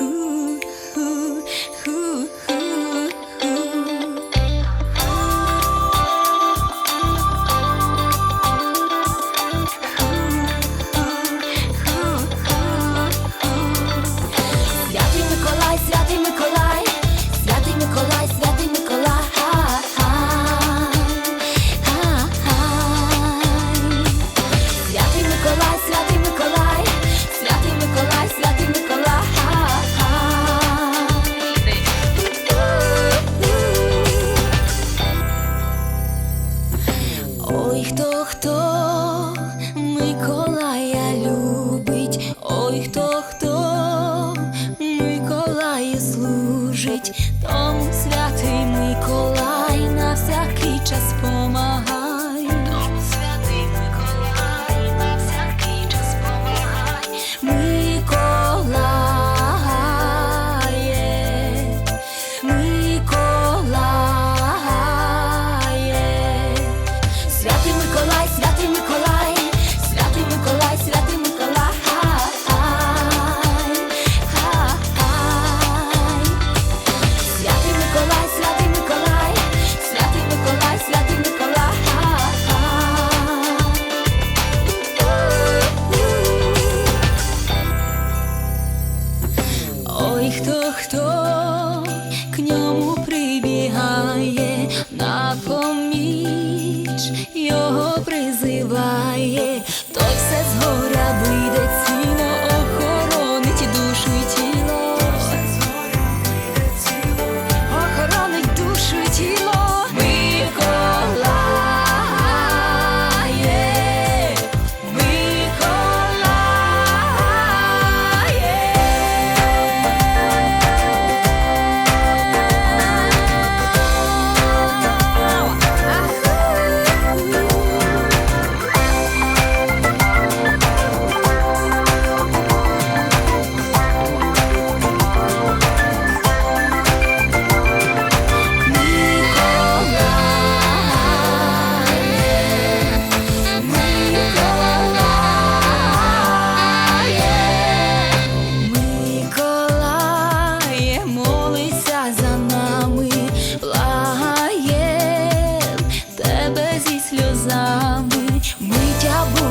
Ooh. Ой, хто хто хто нами, мы тебя.